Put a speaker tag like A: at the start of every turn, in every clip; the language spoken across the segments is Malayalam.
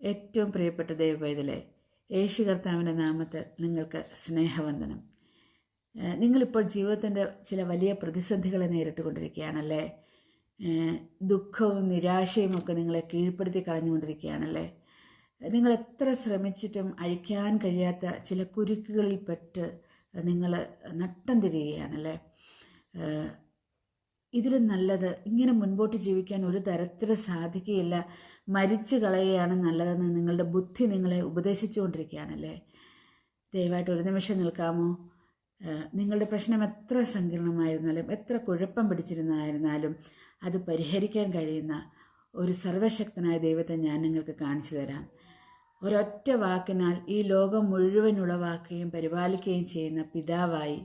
A: ഏറ്റവും പ്രിയപ്പെട്ട ദൈവപൈതലെ യേശു കർത്താവിന്റെ നാമത്തിൽ നിങ്ങൾക്ക് സ്നേഹവന്ദനം. നിങ്ങളിപ്പോൾ ജീവിതത്തിന്റെ ചില വലിയ പ്രതിസന്ധികളെ നേരിട്ടുകൊണ്ടിരിക്കുകയാണല്ലേ? ദുഃഖവും നിരാശയും ഒക്കെ നിങ്ങളെ കീഴ്പ്പെടുത്തി കളഞ്ഞുകൊണ്ടിരിക്കുകയാണല്ലേ? നിങ്ങൾ എത്ര ശ്രമിച്ചിട്ടും അഴിക്കാൻ കഴിയാത്ത ചില കുരുക്കുകളിൽ പെട്ട് നിങ്ങൾ നട്ടം തിരിയുകയാണല്ലേ? ഇതിലും നല്ലത് ഇങ്ങനെ മുൻപോട്ട് ജീവിക്കാൻ ഒരു തരത്തിലും സാധിക്കുകയില്ല. മരിച്ചു കളയുകയാണ് നല്ലതെന്ന് നിങ്ങളുടെ ബുദ്ധി നിങ്ങളെ ഉപദേശിച്ചുകൊണ്ടിരിക്കുകയാണല്ലേ ദയവായിട്ട് ഒരു നിമിഷം നിൽക്കാമോ? നിങ്ങളുടെ പ്രശ്നം എത്ര സങ്കീർണമായിരുന്നാലും എത്ര കുഴപ്പം പിടിച്ചിരുന്നായിരുന്നാലും അത് പരിഹരിക്കാൻ കഴിയുന്ന ഒരു സർവശക്തനായ ദൈവത്തെ ഞാൻ നിങ്ങൾക്ക് കാണിച്ചു തരാം. ഒരൊറ്റ വാക്കിനാൽ ഈ ലോകം മുഴുവൻ ഉളവാക്കുകയും പരിപാലിക്കുകയും ചെയ്യുന്ന പിതാവായി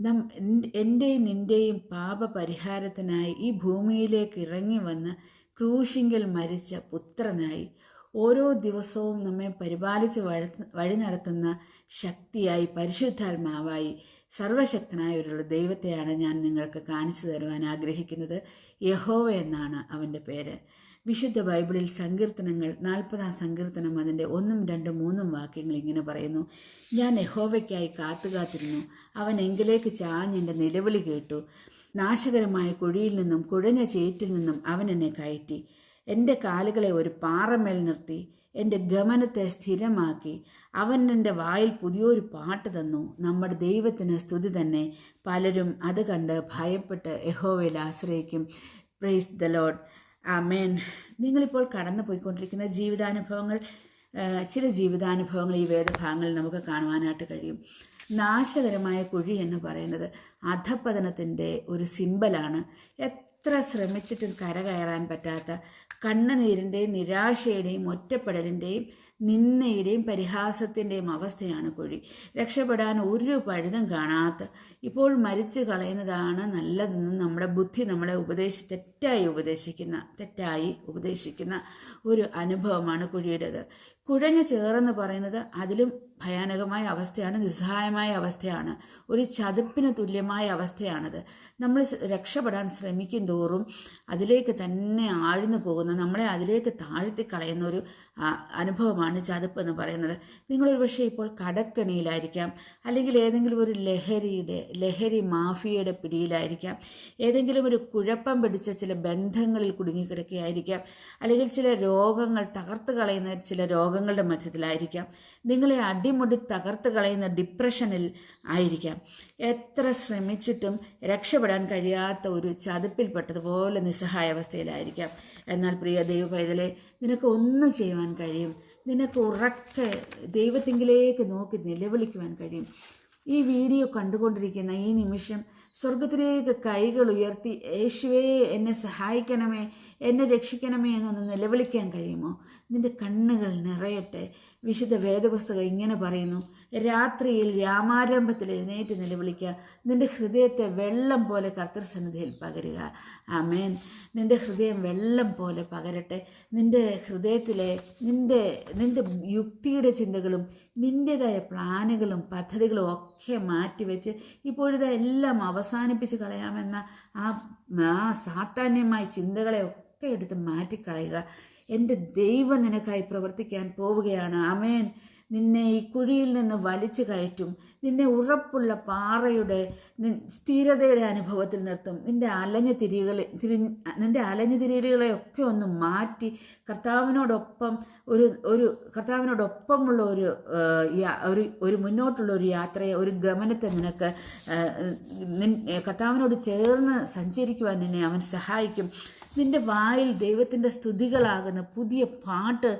A: നം എൻ- എന്റെയും നിന്റെയും പാപപരിഹാരത്തിനായി ഈ ഭൂമിയിലേക്ക് ഇറങ്ങി വന്ന് ക്രൂശിങ്കൽ മരിച്ച പുത്രനായി ഓരോ ദിവസവും നമ്മെ പരിപാലിച്ച് വഴ നടത്തുന്ന ശക്തിയായി പരിശുദ്ധാത്മാവായി സർവശക്തനായ ഒരു ദൈവത്തെയാണ് ഞാൻ നിങ്ങൾക്ക് കാണിച്ചു തരുവാൻ ആഗ്രഹിക്കുന്നത്. യഹോവ എന്നാണ് അവന്റെ പേര്. വിശുദ്ധ ബൈബിളിൽ സങ്കീർത്തനങ്ങൾ നാൽപ്പതാം സങ്കീർത്തനം അതിന്റെ ഒന്നും രണ്ടും മൂന്നും വാക്യങ്ങൾ ഇങ്ങനെ പറയുന്നു. ഞാൻ യഹോവയ്ക്കായി കാത്തുകാത്തിരുന്നു. അവൻ എങ്കിലേക്ക് ചാഞ്ഞ് എന്റെ നിലവിളി കേട്ടു. നാശകരമായ കുഴിയിൽ നിന്നും കുഴഞ്ഞ ചേറ്റിൽ നിന്നും അവൻ എന്നെ കയറ്റി. എന്റെ കാലുകളെ ഒരു പാറമേൽ നിർത്തി. എന്റെ ഗമനത്തെ സ്ഥിരമാക്കി. അവൻ എന്റെ വായിൽ പുതിയൊരു പാട്ട് തന്നു. നമ്മുടെ ദൈവത്തിന് സ്തുതി തന്നെ. പലരും അത് കണ്ട് ഭയപ്പെട്ട് യഹോവയിൽ ആശ്രയിക്കും. പ്രൈസ് ദ ലോഡ് ആമേൻ നിങ്ങളിപ്പോൾ കടന്നു പോയിക്കൊണ്ടിരിക്കുന്ന ജീവിതാനുഭവങ്ങൾ ചില ജീവിതാനുഭവങ്ങൾ ഈ വേദഭാഗങ്ങളിൽ നമുക്ക് കാണുവാനായിട്ട് കഴിയും. നാശകരമായ കുഴി എന്ന് പറയുന്നത് അധപ്പതനത്തിന്റെ ഒരു സിമ്പലാണ്. എത്ര ശ്രമിച്ചിട്ടും കരകയറാൻ പറ്റാത്ത കണ്ണുനീരിന്റെയും നിരാശയുടെയും ഒറ്റപ്പെടലിന്റെയും നിന്നയുടെയും പരിഹാസത്തിന്റെയും അവസ്ഥയാണ് കുഴി. രക്ഷപ്പെടാൻ ഒരു പഴുതും കാണാത്ത ഇപ്പോൾ മരിച്ചു കളയുന്നതാണ് നല്ലതെന്ന് നമ്മുടെ ബുദ്ധി നമ്മളെ ഉപദേശി തെറ്റായി ഉപദേശിക്കുന്ന തെറ്റായി ഉപദേശിക്കുന്ന ഒരു അനുഭവമാണ് കുഴിയുടേത്. കുഴഞ്ഞു ചേറെന്ന് പറയുന്നത് അതിലും ഭയാനകമായ അവസ്ഥയാണ് നിസ്സഹായമായ അവസ്ഥയാണ് ഒരു ചതുപ്പിന് തുല്യമായ അവസ്ഥയാണത്. നമ്മൾ രക്ഷപ്പെടാൻ ശ്രമിക്കും തോറും അതിലേക്ക് തന്നെ ആഴ്ന്നു പോകുന്ന നമ്മളെ അതിലേക്ക് താഴ്ത്തി കളയുന്ന ഒരു അനുഭവമാണ് ചതുപ്പ് എന്ന് പറയുന്നത്. നിങ്ങളൊരു പക്ഷേ ഇപ്പോൾ കടക്കണിയിലായിരിക്കാം. അല്ലെങ്കിൽ ഏതെങ്കിലും ഒരു ലഹരിയുടെ ലഹരി മാഫിയയുടെ പിടിയിലായിരിക്കാം. ഏതെങ്കിലും ഒരു കുഴപ്പം പിടിച്ച ചില ബന്ധങ്ങളിൽ കുടുങ്ങിക്കിടക്കുകയായിരിക്കാം. അല്ലെങ്കിൽ ചില രോഗങ്ങൾ തകർത്ത് കളയുന്ന ചില രോഗങ്ങളുടെ മധ്യത്തിലായിരിക്കാം. നിങ്ങളെ അടിമുടി തകർത്ത് കളയുന്ന ഡിപ്രഷനിൽ ആയിരിക്കാം. എത്ര ശ്രമിച്ചിട്ടും രക്ഷപ്പെടാൻ കഴിയാത്ത ഒരു ചതുപ്പിൽപ്പെട്ടതുപോലെ നിസ്സഹായ അവസ്ഥയിലായിരിക്കാം എന്നാൽ പ്രിയ ദൈവ പൈതലെ നിനക്ക് ഒന്നും ചെയ്യുവാൻ കഴിയും. നിനക്ക് ഉറക്കെ ദൈവത്തിങ്കിലേക്ക് നോക്കി നിലവിളിക്കുവാൻ കഴിയും. ഈ വീഡിയോ കണ്ടുകൊണ്ടിരിക്കുന്ന ഈ നിമിഷം സ്വർഗത്തിലേക്ക് കൈകൾ ഉയർത്തി യേശുവേ എന്നെ സഹായിക്കണമേ എന്നെ രക്ഷിക്കണമേ എന്നൊന്ന് നിലവിളിക്കാൻ കഴിയുമോ? നിന്റെ കണ്ണുകൾ നിറയട്ടെ. വിശുദ്ധ വേദപുസ്തകം ഇങ്ങനെ പറയുന്നു രാത്രിയിൽ രാമാരംഭത്തിൽ എഴുന്നേറ്റ് നിലവിളിക്കുക. നിന്റെ ഹൃദയത്തെ വെള്ളം പോലെ കർത്തൃസന്നിധിയിൽ പകരുക. ആമേൻ. നിന്റെ ഹൃദയം വെള്ളം പോലെ പകരട്ടെ. നിന്റെ ഹൃദയത്തിലെ നിന്റെ നിന്റെ യുക്തിയുടെ ചിന്തകളും നിന്റേതായ പ്ലാനുകളും പദ്ധതികളും ഒക്കെ മാറ്റിവെച്ച് ഇപ്പോഴത്തെ എല്ലാം അവസാനിപ്പിച്ച് കളയാമെന്ന ആ ആ സാത്താന്യമായ ചിന്തകളെ ഒക്കെ എടുത്ത് മാറ്റിക്കളയുക. എന്റെ ദൈവം നിനക്കായി പ്രവർത്തിക്കാൻ പോവുകയാണ്. അമേൻ നിന്നെ ഈ കുഴിയിൽ നിന്ന് വലിച്ചു കയറ്റും. നിന്നെ ഉറപ്പുള്ള പാറയുടെ സ്ഥിരതയുടെ അനുഭവത്തിൽ നിർത്തും. നിന്റെ അലഞ്ഞ തിരികളെ തിരി നിന്റെ അലഞ്ഞ തിരികളെ ഒക്കെ ഒന്ന് മാറ്റി കർത്താവിനോടൊപ്പം ഒരു ഒരു കർത്താവിനോടൊപ്പമുള്ള ഒരു ഒരു ഒരു മുന്നോട്ടുള്ള ഒരു യാത്രയെ ഒരു ഗമനത്തെ നിനക്ക് കർത്താവിനോട് ചേർന്ന് സഞ്ചരിക്കുവാൻ നിന്നെ അവൻ സഹായിക്കും. നിന്റെ വായിൽ ദൈവത്തിന്റെ സ്തുതികളാകുന്ന പുതിയ പാട്ട്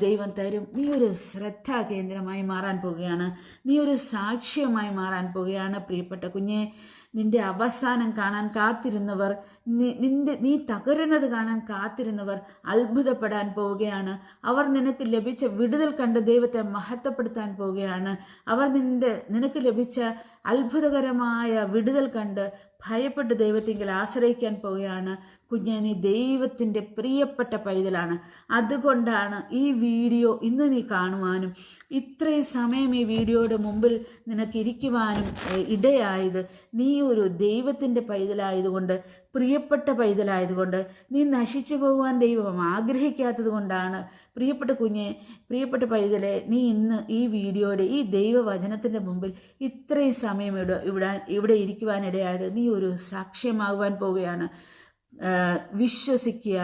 A: ദൈവം തരും. നീ ഒരു ശ്രദ്ധാ കേന്ദ്രമായി മാറാൻ പോവുകയാണ്. നീ ഒരു സാക്ഷ്യമായി മാറാൻ പോവുകയാണ് പ്രിയപ്പെട്ട കുഞ്ഞെ. നിന്റെ അവസാനം കാണാൻ കാത്തിരുന്നവർ നിന്റെ നീ തകരുന്നത് കാണാൻ കാത്തിരുന്നവർ അത്ഭുതപ്പെടാൻ പോവുകയാണ്. അവർ നിനക്ക് ലഭിച്ച വിടുതൽ കണ്ട് ദൈവത്തെ മഹത്വപ്പെടുത്താൻ പോവുകയാണ്. അവർ നിന്റെ നിനക്ക് ലഭിച്ച അത്ഭുതകരമായ വിടുതൽ കണ്ട് ഭയപ്പെട്ട് ദൈവത്തെങ്കിൽ ആശ്രയിക്കാൻ പോവുകയാണ്. കുഞ്ഞാനി ദൈവത്തിന്റെ പ്രിയപ്പെട്ട പൈതലാണ്. അതുകൊണ്ടാണ് ഈ വീഡിയോ ഇന്ന് നീ കാണുവാനും ഇത്രയും സമയം ഈ വീഡിയോയുടെ മുമ്പിൽ നിനക്ക് ഇരിക്കുവാനും ഇടയായത്. നീ ഒരു ദൈവത്തിന്റെ പൈതലായതുകൊണ്ട് പ്രിയപ്പെട്ട പൈതലായതുകൊണ്ട് നീ നശിച്ചു പോകുവാൻ ദൈവം ആഗ്രഹിക്കാത്തത് കൊണ്ടാണ്. പ്രിയപ്പെട്ട കുഞ്ഞെ പ്രിയപ്പെട്ട പൈതലെ നീ ഇന്ന് ഈ വീഡിയോയുടെ ഈ ദൈവവചനത്തിന്റെ മുമ്പിൽ ഇത്രയും സമയം ഇവിടെ ഇവിടെ ഇവിടെ ഇരിക്കുവാനിടയായത് നീ ഒരു സാക്ഷ്യമാകുവാൻ പോവുകയാണ്. വിശ്വസിക്കുക.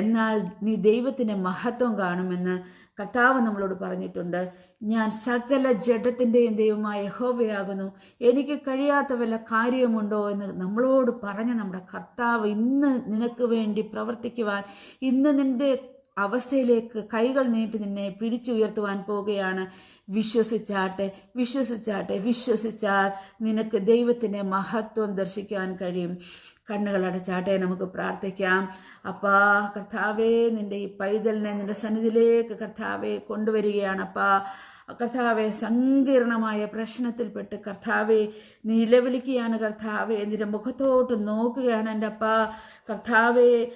A: എന്നാൽ നീ ദൈവത്തിന്റെ മഹത്വം കാണുമെന്ന് കർത്താവ് നമ്മളോട് പറഞ്ഞിട്ടുണ്ട്. ഞാൻ സകല ജഡത്തിന്റെയും ദൈവമായ യഹോവയാകുന്നു. എനിക്ക് കഴിയാത്ത വല്ല കാര്യമുണ്ടോ എന്ന് നമ്മളോട് പറഞ്ഞ നമ്മുടെ കർത്താവ് ഇന്ന് നിനക്ക് വേണ്ടി പ്രവർത്തിക്കുവാൻ ഇന്ന് നിന്റെ അവസ്ഥയിലേക്ക് കൈകൾ നീട്ടി നിന്നെ പിടിച്ചുയർത്തുവാൻ പോവുകയാണ് വിശ്വസിച്ചാട്ടെ വിശ്വസിച്ചാട്ടെ വിശ്വസിച്ചാൽ നിനക്ക് ദൈവത്തിന്റെ മഹത്വം ദർശിക്കാൻ കഴിയും. കണ്ണുകൾ അടച്ചാട്ടെ നമുക്ക് പ്രാർത്ഥിക്കാം. അപ്പാ കർത്താവേ നിന്റെ ഈ പൈതലിനെ നിന്റെ സന്നിധിയിലേക്ക് കർത്താവെ കൊണ്ടുവരികയാണ്. അപ്പാ കർത്താവെ സങ്കീർണമായ പ്രശ്നത്തിൽപ്പെട്ട് കർത്താവെ നിലവിളിക്കുകയാണ് കർത്താവെ നിന്റെ മുഖത്തോട്ട് നോക്കുകയാണ് എന്റെ അപ്പ. കർത്താവെ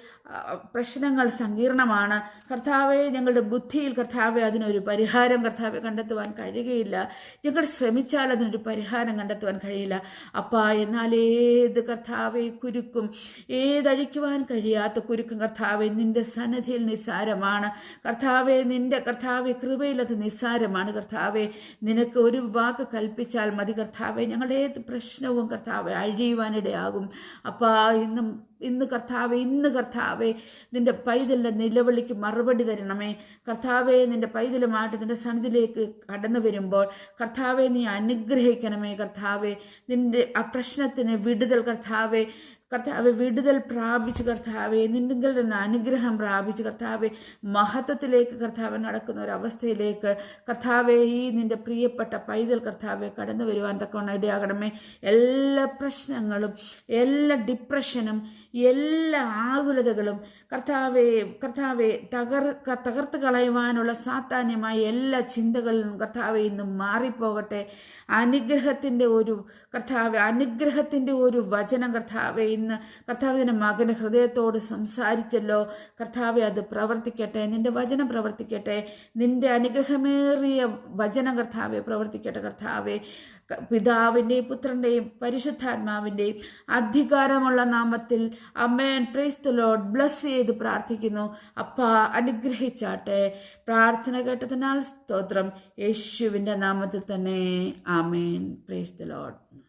A: പ്രശ്നങ്ങൾ സങ്കീർണമാണ്. കർത്താവെ ഞങ്ങളുടെ ബുദ്ധിയിൽ കർത്താവെ അതിനൊരു പരിഹാരം കർത്താവെ കണ്ടെത്തുവാൻ കഴിയുകയില്ല. ഞങ്ങൾ ശ്രമിച്ചാൽ അതിനൊരു പരിഹാരം കണ്ടെത്തുവാൻ കഴിയില്ല. അപ്പ എന്നാൽ ഏത് കർത്താവെ കുരുക്കും ഏതഴിക്കുവാൻ കഴിയാത്ത കുരുക്കും കർത്താവെ നിന്റെ സന്നിധിയിൽ നിസ്സാരമാണ്. കർത്താവെ നിന്റെ കർത്താവെ കൃപയിൽ അത് നിസ്സാരമാണ്. കർത്താവെ നിനക്ക് ഒരു വാക്ക് കൽപ്പിച്ചാൽ മതി കർത്താവെ. ഞങ്ങളുടെ ഏത് പ്രശ്നവും കർത്താവെ അഴിയുവാനിടയാകും. അപ്പോൾ ഇന്നും ഇന്ന് കർത്താവെ ഇന്ന് കർത്താവെ നിന്റെ പൈതലിന്റെ നിലവിളിക്ക് മറുപടി തരണമേ. കർത്താവെ നിന്റെ പൈതലുമായിട്ട് നിന്റെ സന്നിധിയിലേക്ക് കടന്നു വരുമ്പോൾ കർത്താവെ നീ അനുഗ്രഹിക്കണമേ കർത്താവെ. നിന്റെ ആ പ്രശ്നത്തിന് വിടുതൽ കർത്താവെ. കർത്താവ് വിടുതൽ പ്രാപിച്ച് കർത്താവെ. നിന്നെങ്കിൽ നിന്ന് അനുഗ്രഹം പ്രാപിച്ച് കർത്താവെ. മഹത്വത്തിലേക്ക് കർത്താവ് നടക്കുന്ന ഒരു അവസ്ഥയിലേക്ക് കർത്താവെ ഈ നിന്റെ പ്രിയപ്പെട്ട പൈതൽ കർത്താവെ കടന്നു വരുവാൻ തക്കവണ്ണം ഇടയാകണമേ. എല്ലാ പ്രശ്നങ്ങളും എല്ലാ ഡിപ്രഷനും എല്ലാ ആകുലതകളും കർത്താവെ കർത്താവെ തകർ തകർത്ത് കളയുവാനുള്ള സാത്താന്യമായ എല്ലാ ചിന്തകളിലും കർത്താവെ ഇന്ന് മാറിപ്പോകട്ടെ. അനുഗ്രഹത്തിന്റെ ഒരു കർത്താവെ അനുഗ്രഹത്തിന്റെ ഒരു വചനം കർത്താവെ ഇന്ന് കർത്താവിന്റെ മകന് ഹൃദയത്തോട് സംസാരിച്ചല്ലോ. കർത്താവെ അത് പ്രവർത്തിക്കട്ടെ. നിന്റെ വചനം പ്രവർത്തിക്കട്ടെ. നിന്റെ അനുഗ്രഹമേറിയ വചനം കർത്താവെ പ്രവർത്തിക്കട്ടെ കർത്താവെ. പിതാവിന്റെയും പുത്രന്റെയും പരിശുദ്ധാത്മാവിന്റെയും അധികാരമുള്ള നാമത്തിൽ ദ ലോഡ് ബ്ലസ് ചെയ്ത് പ്രാർത്ഥിക്കുന്നു. അപ്പ അനുഗ്രഹിച്ചാട്ടെ. പ്രാർത്ഥന കേട്ടതിനാൽ സ്തോത്രം. യേശുവിന്റെ നാമത്തിൽ തന്നെ. ആമേൻ. ലോഡ്